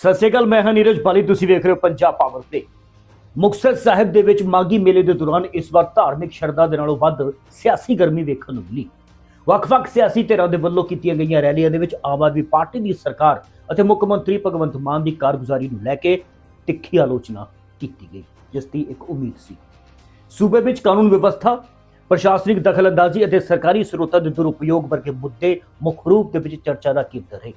ਸਤਿ ਸ਼੍ਰੀ ਅਕਾਲ, ਮੈਂ ਹਾਂ ਨੀਰਜ ਬਾਲੀ, ਤੁਸੀਂ ਵੇਖ ਰਹੇ ਹੋ ਪੰਜਾਬ ਪਾਵਰ ਤੇ ਮੁਕਤਸਰ ਸਾਹਿਬ ਦੇ ਵਿੱਚ ਮਾਗੀ ਮੇਲੇ ਦੇ ਦੌਰਾਨ ਇਸ ਵਾਰ ਧਾਰਮਿਕ ਸ਼ਰਧਾ ਦੇ ਨਾਲੋਂ ਵੱਧ ਸਿਆਸੀ ਗਰਮੀ ਵੇਖਣ ਨੂੰ ਮਿਲੀ। ਵੱਖ-ਵੱਖ ਸਿਆਸੀ ਧਿਰਾਂ ਦੇ ਵੱਲੋਂ ਕੀਤੀਆਂ ਗਈਆਂ ਰੈਲੀਆਂ ਦੇ ਵਿੱਚ ਆਮ ਆਦਮੀ ਪਾਰਟੀ ਦੀ ਸਰਕਾਰ ਅਤੇ ਮੁੱਖ ਮੰਤਰੀ ਭਗਵੰਤ ਮਾਨ ਦੀ ਕਾਰਗੁਜ਼ਾਰੀ ਨੂੰ ਲੈ ਕੇ ਤਿੱਖੀ ਆਲੋਚਨਾ ਕੀਤੀ ਗਈ, ਜਿਸ ਦੀ ਇੱਕ ਉਮੀਦ ਸੀ। ਸੂਬੇ ਵਿੱਚ ਕਾਨੂੰਨ ਵਿਵਸਥਾ, ਪ੍ਰਸ਼ਾਸਨਿਕ ਦਖਲਅੰਦਾਜ਼ੀ ਅਤੇ ਸਰਕਾਰੀ ਸਰੋਤਾਂ ਦੇ ਦੁਰਉਪਯੋਗ ਵਰਗੇ ਮੁੱਦੇ ਮੁੱਖ ਰੂਪ ਦੇ ਵਿੱਚ ਚਰਚਾ ਦਾ ਕੇਂਦਰ ਰਹੇ।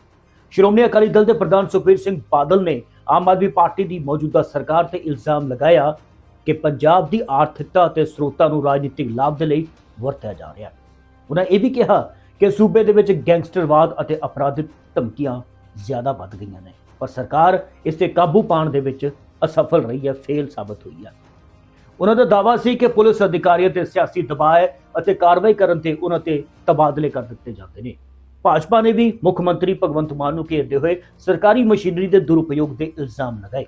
ਸ਼੍ਰੋਮਣੀ ਅਕਾਲੀ ਦਲ ਦੇ ਪ੍ਰਧਾਨ ਸੁਖਬੀਰ ਸਿੰਘ ਬਾਦਲ ਨੇ ਆਮ ਆਦਮੀ ਪਾਰਟੀ ਦੀ ਮੌਜੂਦਾ ਸਰਕਾਰ ਤੇ ਇਲਜ਼ਾਮ ਲਗਾਇਆ ਕਿ ਪੰਜਾਬ ਦੀ ਆਰਥਿਕਤਾ ਅਤੇ ਸਰੋਤਾਂ ਨੂੰ ਰਾਜਨੀਤਿਕ ਲਾਭ ਦੇ ਲਈ ਵਰਤਿਆ ਜਾ ਰਿਹਾ ਹੈ। ਉਹਨਾਂ ਇਹ ਵੀ ਕਿਹਾ ਕਿ ਸੂਬੇ ਦੇ ਵਿੱਚ ਗੈਂਗਸਟਰਵਾਦ ਅਤੇ ਅਪਰਾਧਿਕ ਧਮਕੀਆਂ ਜ਼ਿਆਦਾ ਵੱਧ ਗਈਆਂ ਨੇ, ਪਰ ਸਰਕਾਰ ਇਸ ਤੇ ਕਾਬੂ ਪਾਉਣ ਦੇ ਵਿੱਚ ਅਸਫਲ ਰਹੀ ਹੈ, ਫੇਲ ਸਾਬਤ ਹੋਈ ਹੈ। ਉਹਨਾਂ ਦਾ ਦਾਅਵਾ ਸੀ ਕਿ ਪੁਲਿਸ ਅਧਿਕਾਰੀਆਂ ਤੇ ਸਿਆਸੀ ਦਬਾਅ ਅਤੇ ਕਾਰਵਾਈ ਕਰਨ ਤੇ ਉਹਨਾਂ ਤੇ ਤਬਾਦਲੇ ਕਰ ਦਿੱਤੇ ਜਾਂਦੇ ਨੇ। ਭਾਜਪਾ ਨੇ ਵੀ ਮੁੱਖ ਮੰਤਰੀ ਭਗਵੰਤ ਮਾਨ ਨੂੰ ਘੇਰਦੇ ਹੋਏ ਸਰਕਾਰੀ ਮਸ਼ੀਨਰੀ ਦੇ ਦੁਰਉਪਯੋਗ ਦੇ ਇਲਜ਼ਾਮ ਲਗਾਏ।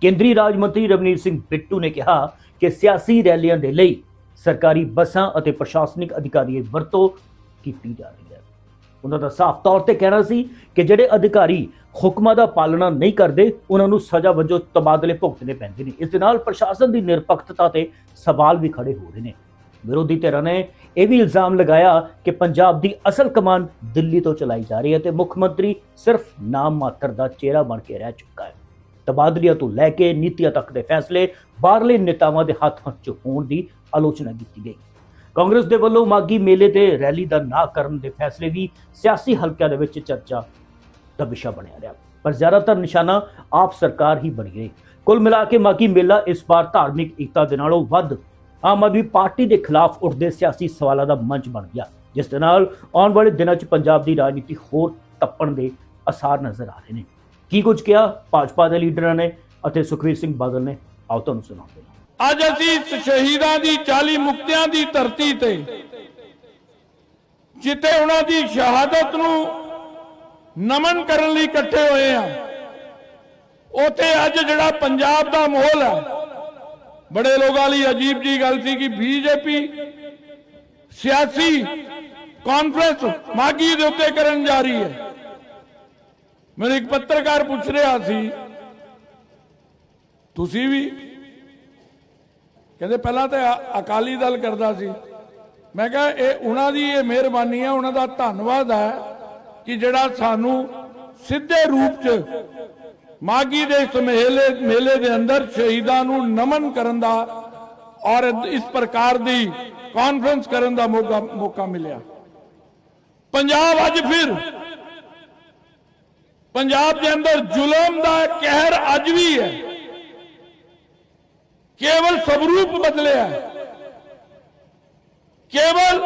ਕੇਂਦਰੀ ਰਾਜ ਮੰਤਰੀ ਰਵਨੀਤ ਸਿੰਘ ਬਿੱਟੂ ਨੇ ਕਿਹਾ ਕਿ ਸਿਆਸੀ ਰੈਲੀਆਂ ਦੇ ਲਈ ਸਰਕਾਰੀ ਬੱਸਾਂ ਅਤੇ ਪ੍ਰਸ਼ਾਸਨਿਕ ਅਧਿਕਾਰੀਆਂ ਦੀ ਵਰਤੋਂ ਕੀਤੀ ਜਾ ਰਹੀ ਹੈ। ਉਹਨਾਂ ਦਾ ਸਾਫ਼ ਤੌਰ ਤੇ ਕਹਿਣਾ ਸੀ ਕਿ ਜਿਹੜੇ ਅਧਿਕਾਰੀ ਹੁਕਮਾਂ ਦਾ ਪਾਲਣਾ ਨਹੀਂ ਕਰਦੇ, ਉਹਨਾਂ ਨੂੰ ਸਜ਼ਾ ਵਜੋਂ ਤਬਾਦਲੇ ਭੁਗਤਣੇ ਪੈਂਦੇ ਨੇ। ਇਸ ਦੇ ਨਾਲ ਪ੍ਰਸ਼ਾਸਨ ਦੀ ਨਿਰਪੱਖਤਾ ਤੇ ਸਵਾਲ ਵੀ ਖੜੇ ਹੋ ਰਹੇ ਨੇ। ਵਿਰੋਧੀ ਧਿਰਾਂ ਨੇ ਇਹ ਵੀ ਇਲਜ਼ਾਮ ਲਗਾਇਆ ਕਿ ਪੰਜਾਬ ਦੀ ਅਸਲ ਕਮਾਨ ਦਿੱਲੀ ਤੋਂ ਚਲਾਈ ਜਾ ਰਹੀ ਹੈ ਤੇ ਮੁੱਖ ਮੰਤਰੀ ਸਿਰਫ ਨਾਮ ਮਾਤਰ ਦਾ ਚਿਹਰਾ ਬਣ ਕੇ ਰਹਿ ਚੁੱਕਾ ਹੈ। ਤਬਾਦਲੀਆਂ ਤੋਂ ਲੈ ਕੇ ਨੀਤੀਆਂ ਤੱਕ ਦੇ ਫੈਸਲੇ ਬਾਹਰਲੇ ਨੇਤਾਵਾਂ ਦੇ ਹੱਥ 'ਚ ਹੋਣ ਦੀ ਆਲੋਚਨਾ ਕੀਤੀ ਗਈ। ਕਾਂਗਰਸ ਦੇ ਵੱਲੋਂ ਮਾਗੀ ਮੇਲੇ ਤੇ ਰੈਲੀ ਦਾ ਨਾ ਕਰਨ ਦੇ ਫੈਸਲੇ ਵੀ ਸਿਆਸੀ ਹਲਕਿਆਂ ਦੇ ਵਿੱਚ ਚਰਚਾ ਦਾ ਵਿਸ਼ਾ ਬਣਿਆ ਰਿਹਾ। ਪਰ ਜ਼ਿਆਦਾਤਰ ਨਿਸ਼ਾਨਾ ਆਪ ਸਰਕਾਰ ਹੀ ਬਣੀ ਰਹੀ। ਕੁੱਲ ਮਿਲਾ ਕੇ ਮਾਗੀ ਮੇਲਾ ਇਸ ਵਾਰ ਧਾਰਮਿਕ ਏਕਤਾ ਦੇ ਨਾਲੋਂ ਵੱਧ ਆਮ ਆਦਮੀ ਪਾਰਟੀ ਦੇ ਖਿਲਾਫ ਉੱਠਦੇ ਸਿਆਸੀ ਸਵਾਲਾਂ ਦਾ ਮੰਚ ਬਣ ਗਿਆ, ਜਿਸ ਦੇ ਨਾਲ ਆਉਣ ਵਾਲੇ ਦਿਨਾਂ 'ਚ ਪੰਜਾਬ ਦੀ ਰਾਜਨੀਤੀ ਹੋਰ ਤੱਪਣ ਦੇ ਅਸਾਰ ਨਜ਼ਰ ਆ ਰਹੇ ਨੇ। ਕੀ ਕੁਝ ਕਿਹਾ? ਭਾਜਪਾ ਦੇ ਲੀਡਰਾਂ ਨੇ ਅਤੇ ਸੁਖਵੀਰ ਸਿੰਘ ਬਾਦਲ ਨੇ। ਆਓ ਤੁਹਾਨੂੰ ਸੁਣਾਉਂਦੇ ਹਾਂ। ਅੱਜ ਅਸੀਂ ਸ਼ਹੀਦਾਂ ਦੀ 40 ਮੁਕਤਿਆਂ ਦੀ ਧਰਤੀ ਤੇ, ਜਿੱਥੇ ਉਹਨਾਂ ਦੀ ਸ਼ਹਾਦਤ ਨੂੰ ਨਮਨ ਕਰਨ ਲਈ ਇਕੱਠੇ ਹੋਏ ਆ ਉਥੇ ਅੱਜ ਜਿਹੜਾ ਪੰਜਾਬ ਦਾ ਮਾਹੌਲ ਹੈ ਬੜੇ ਲੋਕਾਂ ਲਈ ਅਜੀਬ ਜੀ ਗੱਲ ਸੀ ਕਿ ਬੀਜੇਪੀ ਸਿਆਸੀ ਕਾਨਫਰੰਸ ਮਾਗੀ ਦੇ ਉੱਤੇ ਕਰਨ ਜਾ ਰਹੀ ਹੈ। ਮੈਨੂੰ ਇੱਕ ਪੱਤਰਕਾਰ ਪੁੱਛ ਰਿਹਾ ਸੀ, ਤੁਸੀਂ ਵੀ? ਕਹਿੰਦੇ ਪਹਿਲਾਂ ਤਾਂ ਅਕਾਲੀ ਦਲ ਕਰਦਾ ਸੀ। ਮੈਂ ਕਿਹਾ, ਇਹ ਉਹਨਾਂ ਦੀ ਇਹ ਮਿਹਰਬਾਨੀ ਹੈ, ਉਹਨਾਂ ਦਾ ਧੰਨਵਾਦ ਹੈ ਕਿ ਜਿਹੜਾ ਸਾਨੂੰ ਸਿੱਧੇ ਰੂਪ 'ਚ ਮਾਗੀ ਦੇ ਇਸ ਮੇਲੇ ਮੇਲੇ ਦੇ ਅੰਦਰ ਸ਼ਹੀਦਾਂ ਨੂੰ ਨਮਨ ਕਰਨ ਦਾ ਔਰ ਇਸ ਪ੍ਰਕਾਰ ਦੀ ਕਾਨਫਰੰਸ ਕਰਨ ਦਾ ਮੌਕਾ ਮੌਕਾ ਮਿਲਿਆ ਪੰਜਾਬ ਅੱਜ ਫਿਰ ਪੰਜਾਬ ਦੇ ਅੰਦਰ ਜ਼ੁਲਮ ਦਾ ਕਹਿਰ ਅੱਜ ਵੀ ਹੈ ਕੇਵਲ ਸਵਰੂਪ ਬਦਲਿਆ ਹੈ। ਕੇਵਲ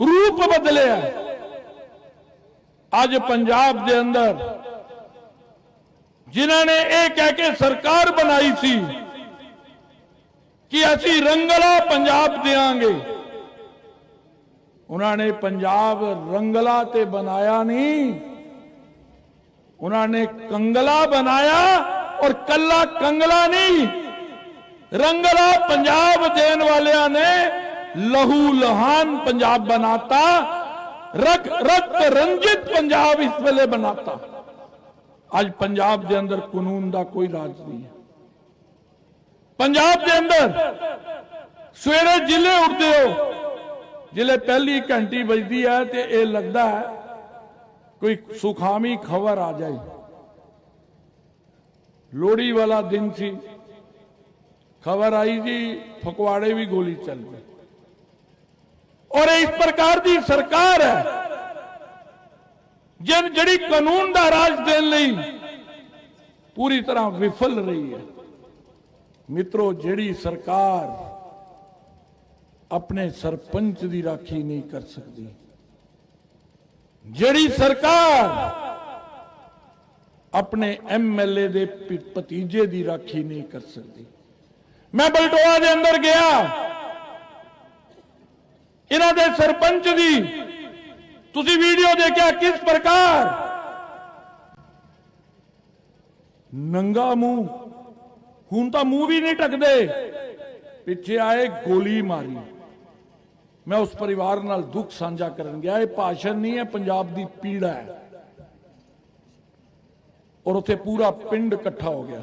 ਰੂਪ ਬਦਲਿਆ ਹੈ। ਅੱਜ ਪੰਜਾਬ ਦੇ ਅੰਦਰ ਜਿਨ੍ਹਾਂ ਨੇ ਇਹ ਕਹਿ ਕੇ ਸਰਕਾਰ ਬਣਾਈ ਸੀ ਕਿ ਅਸੀਂ ਰੰਗਲਾ ਪੰਜਾਬ ਦੇਾਂਗੇ ਉਹਨਾਂ ਨੇ ਪੰਜਾਬ ਰੰਗਲਾ ਤੇ ਬਣਾਇਆ ਨਹੀਂ ਉਹਨਾਂ ਨੇ ਕੰਗਲਾ ਬਣਾਇਆ ਔਰ ਕੱਲਾ ਕੰਗਲਾ ਨਹੀਂ ਰੰਗਲਾ ਪੰਜਾਬ ਦੇਣ ਵਾਲਿਆਂ ਨੇ ਲਹੂ ਲਹਾਨ ਪੰਜਾਬ ਬਣਾਤਾ ਰਕ ਰਕਤ ਰੰਜਿਤ ਪੰਜਾਬ ਇਸ ਵੇਲੇ ਬਣਾਤਾ ਅੱਜ ਪੰਜਾਬ ਦੇ ਅੰਦਰ ਕਾਨੂੰਨ ਦਾ ਕੋਈ ਰਾਜ ਨਹੀਂ ਹੈ। ਪੰਜਾਬ ਦੇ ਅੰਦਰ ਸਵੇਰੇ ਜ਼ਿਲ੍ਹੇ ਉੱਠਦੇ ਹੋ, ਜ਼ਿਲ੍ਹੇ ਪਹਿਲੀ ਘੰਟੀ ਵੱਜਦੀ ਹੈ ਤੇ ਇਹ ਲੱਗਦਾ ਹੈ ਕੋਈ ਸੁਖਾਮੀ ਖਬਰ ਆ ਜਾਏ। ਲੋਹੜੀ ਵਾਲਾ ਦਿਨ ਸੀ। ਖਬਰ ਆਈ ਜੀ ਫਕਵਾੜੇ ਵੀ ਗੋਲੀ ਚੱਲ ਗਈ ਔਰ ਇਸ ਪ੍ਰਕਾਰ ਦੀ ਸਰਕਾਰ ਹੈ। ਜਿਨ ਜਿਹੜੀ ਕਾਨੂੰਨ ਦਾ ਰਾਜ ਦੇਣ ਲਈ ਪੂਰੀ ਤਰ੍ਹਾਂ ਵਿਫਲ ਰਹੀ ਹੈ। ਮਿੱਤਰੋ, ਜਿਹੜੀ ਸਰਕਾਰ ਆਪਣੇ ਸਰਪੰਚ ਦੀ ਰਾਖੀ ਨਹੀਂ ਕਰ ਸਕਦੀ, ਜਿਹੜੀ ਸਰਕਾਰ ਆਪਣੇ ਐਮਐਲਏ ਦੇ ਭਤੀਜੇ ਦੀ ਰਾਖੀ ਨਹੀਂ ਕਰ ਸਕਦੀ। ਮੈਂ ਬਲਟੋਆ ਦੇ ਅੰਦਰ ਗਿਆ। ਇਹਨਾਂ ਦੇ ਸਰਪੰਚ ਦੀ ਤੁਸੀਂ ਵੀਡੀਓ ਦੇਖਿਆ ਕਿਸ ਪ੍ਰਕਾਰ? ਨੰਗਾ ਮੂੰਹ। ਹੁਣ ਤਾਂ ਮੂੰਹ ਵੀ ਨਹੀਂ ਟਕਦੇ ਪਿੱਛੇ ਆਏ ਗੋਲੀ ਮਾਰੀ। ਮੈਂ ਉਸ ਪਰਿਵਾਰ ਨਾਲ ਦੁੱਖ ਸਾਂਝਾ ਕਰਨ ਗਿਆ। ਇਹ ਭਾਸ਼ਣ ਨਹੀਂ ਹੈ, ਪੰਜਾਬ ਦੀ ਪੀੜਾ ਹੈ। ਔਰ ਉੱਥੇ ਪੂਰਾ ਪਿੰਡ ਇਕੱਠਾ ਹੋ ਗਿਆ।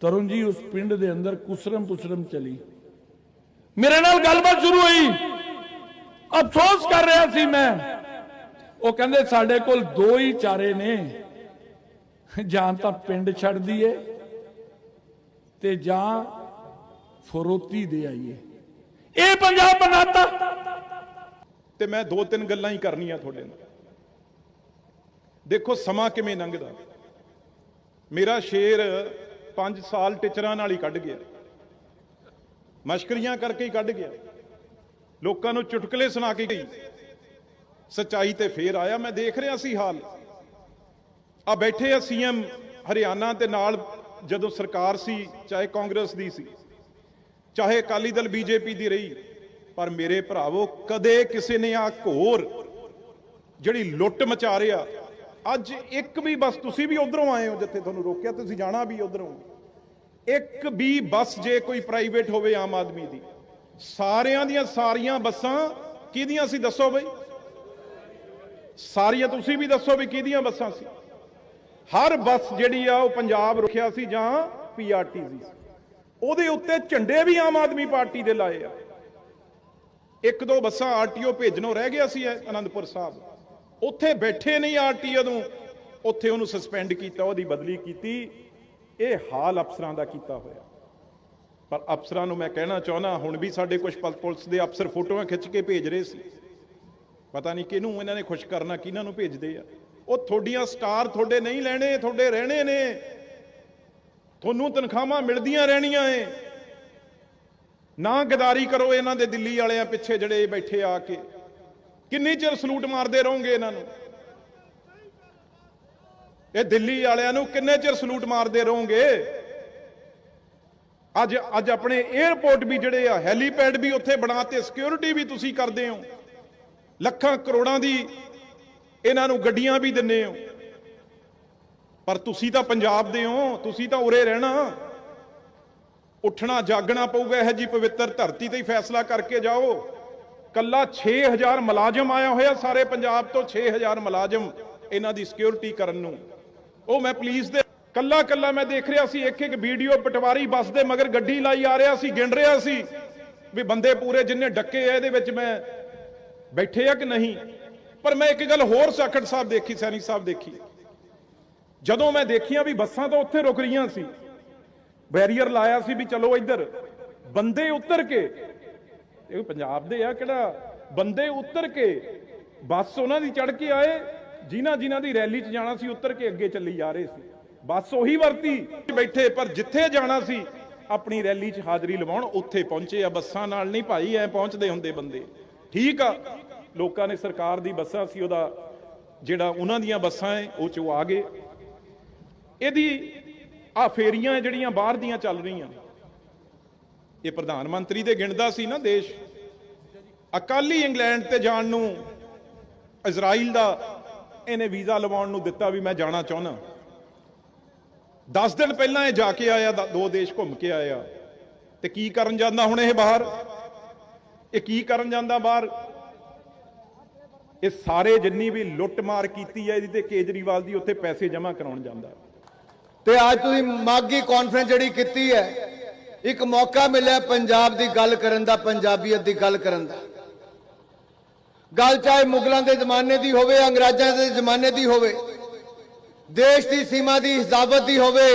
ਤਰੁਣ ਜੀ, ਉਸ ਪਿੰਡ ਦੇ ਅੰਦਰ ਕੁਸਰਮ ਪੁਸਰਮ ਚਲੀ। ਮੇਰੇ ਨਾਲ ਗੱਲਬਾਤ ਸ਼ੁਰੂ ਹੋਈ। ਅਫਸੋਸ ਕਰ ਰਿਹਾ ਸੀ ਮੈਂ। ਉਹ ਕਹਿੰਦੇ, ਸਾਡੇ ਕੋਲ ਦੋ ਹੀ ਚਾਰੇ ਨੇ। ਜਾਂ ਤਾਂ ਪਿੰਡ ਛੱਡ ਦਈਏ ਤੇ ਜਾਂ ਫਰੋਤੀ ਦੇ ਆਈਏ। ਇਹ ਪੰਜਾਬ ਬਣਾਤਾ। ਤੇ ਮੈਂ ਦੋ ਤਿੰਨ ਗੱਲਾਂ ਹੀ ਕਰਨੀਆਂ ਤੁਹਾਡੇ ਨਾਲ। ਦੇਖੋ, ਸਮਾਂ ਕਿਵੇਂ ਲੰਘਦਾ। ਮੇਰਾ ਸ਼ੇਰ 5 ਸਾਲ ਟਿਚਰਾਂ ਨਾਲ ਹੀ ਕੱਢ ਗਿਆ। ਮਸ਼ਕਰੀਆਂ ਕਰਕੇ ਹੀ ਕੱਢ ਗਿਆ। ਲੋਕਾਂ ਨੂੰ ਚੁਟਕਲੇ ਸੁਣਾ ਕੇ ਗਈ। ਸਚਾਈ ਤੇ ਫੇਰ ਆਇਆ, ਮੈਂ ਦੇਖ ਰਿਹਾ ਸੀ ਹਾਲ। ਆ ਬੈਠੇ ਆ ਸੀਐਮ ਹਰਿਆਣਾ ਤੇ ਨਾਲ, ਜਦੋਂ ਸਰਕਾਰ ਸੀ, ਚਾਹੇ ਕਾਂਗਰਸ ਦੀ ਸੀ, ਚਾਹੇ ਅਕਾਲੀ ਦਲ ਬੀਜੇਪੀ ਦੀ ਰਹੀ, ਪਰ ਮੇਰੇ ਭਰਾਵੋ, ਕਦੇ ਕਿਸੇ ਨੇ ਆ ਘੋਰ ਜਿਹੜੀ ਲੁੱਟ ਮਚਾ ਰਿਹਾ, ਅੱਜ ਇੱਕ ਵੀ ਬਸ ਤੁਸੀਂ ਵੀ ਉਧਰੋਂ ਆਏ ਹੋ ਜਿੱਥੇ ਤੁਹਾਨੂੰ ਰੋਕਿਆ, ਤੁਸੀਂ ਜਾਣਾ ਵੀ ਉਧਰੋਂ। ਇੱਕ ਵੀ ਬੱਸ ਜੇ ਕੋਈ ਪ੍ਰਾਈਵੇਟ ਹੋਵੇ ਆਮ ਆਦਮੀ ਦੀ। ਸਾਰਿਆਂ ਦੀਆਂ ਸਾਰੀਆਂ ਬੱਸਾਂ ਕਿਹਦੀਆਂ ਸੀ? ਦੱਸੋ ਬਈ। ਸਾਰੀਆਂ ਤੁਸੀਂ ਵੀ ਦੱਸੋ ਵੀ ਕਿਹਦੀਆਂ ਬੱਸਾਂ ਸੀ? ਹਰ ਬੱਸ ਜਿਹੜੀ ਆ, ਉਹ ਪੰਜਾਬ ਰੁਕਿਆ ਸੀ ਜਾਂ ਪੀਆਰਟੀਸੀ ਸੀ। ਉਹਦੇ ਉੱਤੇ ਝੰਡੇ ਵੀ ਆਮ ਆਦਮੀ ਪਾਰਟੀ ਦੇ ਲਾਏ ਆ। ਇੱਕ ਦੋ ਬੱਸਾਂ ਆਰਟੀਓ ਭੇਜਣੋਂ ਰਹਿ ਗਿਆ ਸੀ ਅਨੰਦਪੁਰ ਸਾਹਿਬ। ਉੱਥੇ ਬੈਠੇ ਨਹੀਂ ਆਰਟੀਓ ਨੂੰ ਉੱਥੇ ਉਹਨੂੰ ਸਸਪੈਂਡ ਕੀਤਾ, ਉਹਦੀ ਬਦਲੀ ਕੀਤੀ। ਇਹ ਹਾਲ ਅਫਸਰਾਂ ਦਾ ਕੀਤਾ ਹੋਇਆ। ਪਰ ਅਫਸਰਾਂ ਨੂੰ ਮੈਂ ਕਹਿਣਾ ਚਾਹੁੰਦਾ, ਹੁਣ ਵੀ ਸਾਡੇ ਕੁਝ ਪੁਲਿਸ ਦੇ ਅਫਸਰ ਫੋਟੋਆਂ ਖਿੱਚ ਕੇ ਭੇਜ ਰਹੇ ਸੀ। ਪਤਾ ਨਹੀਂ ਕਿਹਨੂੰ ਇਹਨਾਂ ਨੇ ਖੁਸ਼ ਕਰਨਾ, ਕਿਹਨਾਂ ਨੂੰ ਭੇਜਦੇ ਆ। ਉਹ ਤੁਹਾਡੀਆਂ ਸਟਾਰ ਤੁਹਾਡੇ ਨਹੀਂ ਲੈਣੇ, ਤੁਹਾਡੇ ਰਹਿਣੇ ਨੇ। ਤੁਹਾਨੂੰ ਤਨਖਾਹਾਂ ਮਿਲਦੀਆਂ ਰਹਿਣੀਆਂ ਏ। ਨਾ ਗਦਾਰੀ ਕਰੋ ਇਹਨਾਂ ਦੇ ਦਿੱਲੀ ਵਾਲਿਆਂ ਪਿੱਛੇ ਜਿਹੜੇ ਬੈਠੇ ਆ ਕੇ। ਕਿੰਨੀ ਚਿਰ ਸਲੂਟ ਮਾਰਦੇ ਰਹੋਗੇ ਇਹਨਾਂ ਨੂੰ? ਇਹ ਦਿੱਲੀ ਵਾਲਿਆਂ ਨੂੰ ਕਿੰਨੇ ਚਿਰ ਸਲੂਟ ਮਾਰਦੇ ਰਹੋਗੇ? ਅੱਜ ਅੱਜ ਆਪਣੇ 에ਅਰਪੋਰਟ ਵੀ ਜਿਹੜੇ ਆ ਹੈਲੀਪੈਡ ਵੀ ਉੱਥੇ ਬਣਾਤੇ ਸਿਕਿਉਰਿਟੀ ਵੀ ਤੁਸੀਂ ਕਰਦੇ ਹੋ। ਲੱਖਾਂ ਕਰੋੜਾਂ ਦੀ ਇਹਨਾਂ ਨੂੰ ਗੱਡੀਆਂ ਵੀ ਦਿੰਨੇ ਹੋ। ਪਰ ਤੁਸੀਂ ਤਾਂ ਪੰਜਾਬ ਦੇ ਹੋ, ਤੁਸੀਂ ਤਾਂ ਉਰੇ ਰਹਿਣਾ। ਉੱਠਣਾ, ਜਾਗਣਾ ਪਊਗਾ ਇਹ ਜੀ ਪਵਿੱਤਰ ਧਰਤੀ ਤੇ ਹੀ ਫੈਸਲਾ ਕਰਕੇ ਜਾਓ। ਕੱਲਾ 6000 ਮੁਲਾਜ਼ਮ ਆਇਆ ਹੋਇਆ ਸਾਰੇ ਪੰਜਾਬ ਤੋਂ 6000 ਮੁਲਾਜ਼ਮ ਇਹਨਾਂ ਦੀ ਸਿਕਿਉਰਿਟੀ ਕਰਨ ਨੂੰ। ਉਹ ਮੈਂ ਪੁਲਿਸ ਦੇ ਕੱਲਾ ਕੱਲਾ ਮੈਂ ਦੇਖ ਰਿਹਾ ਸੀ ਇੱਕ ਇੱਕ ਵੀਡੀਓ ਪਟਵਾਰੀ ਬੱਸ ਦੇ ਮਗਰ ਗੱਡੀ ਲਾਈ ਆ ਰਿਹਾ ਸੀ, ਗਿਣ ਰਿਹਾ ਸੀ ਵੀ ਬੰਦੇ ਪੂਰੇ ਜਿੰਨੇ ਡੱਕੇ ਆ, ਇਹਦੇ ਵਿੱਚ ਮੈਂ ਬੈਠੇ ਆ ਕਿ ਨਹੀਂ? ਪਰ ਮੈਂ ਇੱਕ ਗੱਲ ਹੋਰ ਸਾਖੜ ਸਾਹਿਬ ਦੇਖੀ, ਸੈਣੀ ਸਾਹਿਬ ਦੇਖੀ। ਜਦੋਂ ਮੈਂ ਦੇਖੀਆਂ ਵੀ ਬੱਸਾਂ ਤਾਂ ਉੱਥੇ ਰੁਕ ਰਹੀਆਂ ਸੀ, ਬੈਰੀਅਰ ਲਾਇਆ ਸੀ ਵੀ ਚਲੋ ਇੱਧਰ, ਬੰਦੇ ਉੱਤਰ ਕੇ, ਇਹ ਪੰਜਾਬ ਦੇ ਆ ਕਿਹੜਾ, ਬੰਦੇ ਉਤਰ ਕੇ ਬੱਸ ਉਹਨਾਂ ਦੀ ਚੜ ਕੇ ਆਏ ਜਿਨ੍ਹਾਂ ਜਿਨ੍ਹਾਂ ਦੀ ਰੈਲੀ 'ਚ ਜਾਣਾ ਸੀ, ਉੱਤਰ ਕੇ ਅੱਗੇ ਚੱਲੀ ਜਾ ਰਹੇ ਸੀ। ਬੱਸ ਉਹੀ ਵਰਤੀ। ਬੈਠੇ, ਪਰ ਜਿੱਥੇ ਜਾਣਾ ਸੀ, ਆਪਣੀ ਰੈਲੀ 'ਚ ਹਾਜ਼ਰੀ ਲਵਾਉਣ, ਉੱਥੇ ਪਹੁੰਚੇ ਆ ਬੱਸਾਂ ਨਾਲ। ਨਹੀਂ ਭਾਈ, ਐ ਪਹੁੰਚਦੇ ਹੁੰਦੇ ਬੰਦੇ। ਠੀਕ ਆ। ਲੋਕਾਂ ਨੇ ਸਰਕਾਰ ਦੀ ਬੱਸਾਂ ਸੀ, ਉਹਦਾ ਜਿਹੜਾ ਉਹਨਾਂ ਦੀਆਂ ਬੱਸਾਂ ਐ, ਉਹ 'ਚੋਂ ਆ ਗਏ। ਇਹਦੀ ਆ ਫੇਰੀਆਂ ਜਿਹੜੀਆਂ ਬਾਹਰ ਦੀਆਂ ਚੱਲ ਰਹੀਆਂ ਇਹ ਪ੍ਰਧਾਨ ਮੰਤਰੀ ਦੇ ਗਿਣਦਾ ਸੀ ਨਾ ਦੇਸ਼। ਅਕਾਲੀ ਇੰਗਲੈਂਡ ਤੇ ਜਾਣ ਨੂੰ, ਇਜ਼ਰਾਈਲ ਦਾ, ਇਹਨੇ ਵੀਜ਼ਾ ਲਵਾਉਣ ਨੂੰ ਦਿੱਤਾ ਵੀ ਮੈਂ ਜਾਣਾ ਚਾਹੁੰਦਾ। 10 ਦਿਨ ਪਹਿਲਾਂ ਇਹ ਜਾ ਕੇ ਆਇਆ, ਦੋ ਦੇਸ਼ ਘੁੰਮ ਕੇ ਆਇਆ। ਤੇ ਕੀ ਕਰਨ ਜਾਂਦਾ ਹੁਣ ਇਹ ਬਾਹਰ? ਇਹ ਕੀ ਕਰਨ ਜਾਂਦਾ ਬਾਹਰ? ਇਹ ਸਾਰੇ ਜਿੰਨੀ ਵੀ ਲੁੱਟ ਮਾਰ ਕੀਤੀ ਹੈ ਇਹਦੀ ਤੇ ਕੇਜਰੀਵਾਲ ਦੀ, ਉੱਥੇ ਪੈਸੇ ਜਮ੍ਹਾਂ ਕਰਾਉਣ ਜਾਂਦਾ। ਤੇ ਅੱਜ ਤੁਸੀਂ ਮਾਗੀ ਕਾਨਫਰੰਸ ਜਿਹੜੀ ਕੀਤੀ ਹੈ, ਇੱਕ ਮੌਕਾ ਮਿਲਿਆ ਪੰਜਾਬ ਦੀ ਗੱਲ ਕਰਨ ਦਾ, ਪੰਜਾਬੀਅਤ ਦੀ ਗੱਲ ਕਰਨ ਦਾ। ਗੱਲ ਚਾਹੇ ਮੁਗਲਾਂ ਦੇ ਜ਼ਮਾਨੇ ਦੀ ਹੋਵੇ, ਅੰਗਰੇਜ਼ਾਂ ਦੇ ਜ਼ਮਾਨੇ ਦੀ ਹੋਵੇ ਦੇਸ਼ ਦੀ ਸੀਮਾ ਦੀ ਹਿਫਾਜ਼ਤ ਦੀ ਹੋਵੇ,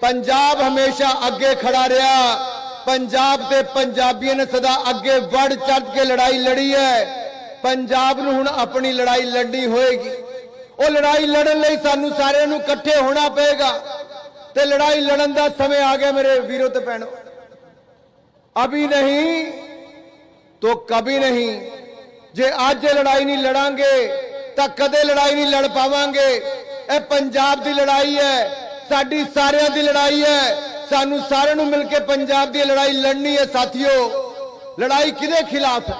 ਪੰਜਾਬ ਹਮੇਸ਼ਾ ਅੱਗੇ ਖੜਾ ਰਿਹਾ। ਪੰਜਾਬ ਤੇ ਪੰਜਾਬੀਆਂ ਨੇ ਸਦਾ ਅੱਗੇ ਵੜ ਚੜ ਕੇ ਲੜਾਈ ਲੜੀ ਹੈ। ਪੰਜਾਬ ਨੂੰ ਹੁਣ ਆਪਣੀ ਲੜਾਈ ਲੜਨੀ ਹੋਏਗੀ। ਉਹ ਲੜਾਈ ਲੜਨ ਲਈ ਸਾਨੂੰ ਸਾਰਿਆਂ ਨੂੰ ਇਕੱਠੇ ਹੋਣਾ ਪਏਗਾ। ਤੇ ਲੜਾਈ ਲੜਨ ਦਾ ਸਮੇਂ ਆ ਗਿਆ ਮੇਰੇ ਵੀਰੋ ਤੇ ਭੈਣੋ। ਅਭੀ ਨਹੀਂ ਤੋ ਕਭੀ ਨਹੀਂ। ਜੇ ਅੱਜ ਲੜਾਈ ਨਹੀਂ ਲੜਾਂਗੇ, ਤਾਂ ਕਦੇ ਲੜਾਈ ਨਹੀਂ ਲੜ ਪਾਵਾਂਗੇ। ਇਹ ਪੰਜਾਬ ਦੀ ਲੜਾਈ ਹੈ, ਸਾਡੀ ਸਾਰਿਆਂ ਦੀ ਲੜਾਈ ਹੈ, ਸਾਨੂੰ ਸਾਰਿਆਂ ਨੂੰ ਮਿਲ ਕੇ ਪੰਜਾਬ ਦੀ ਲੜਾਈ ਲੜਨੀ ਹੈ ਸਾਥੀਓ। ਲੜਾਈ ਕਿਹਦੇ ਖਿਲਾਫ ਹੈ?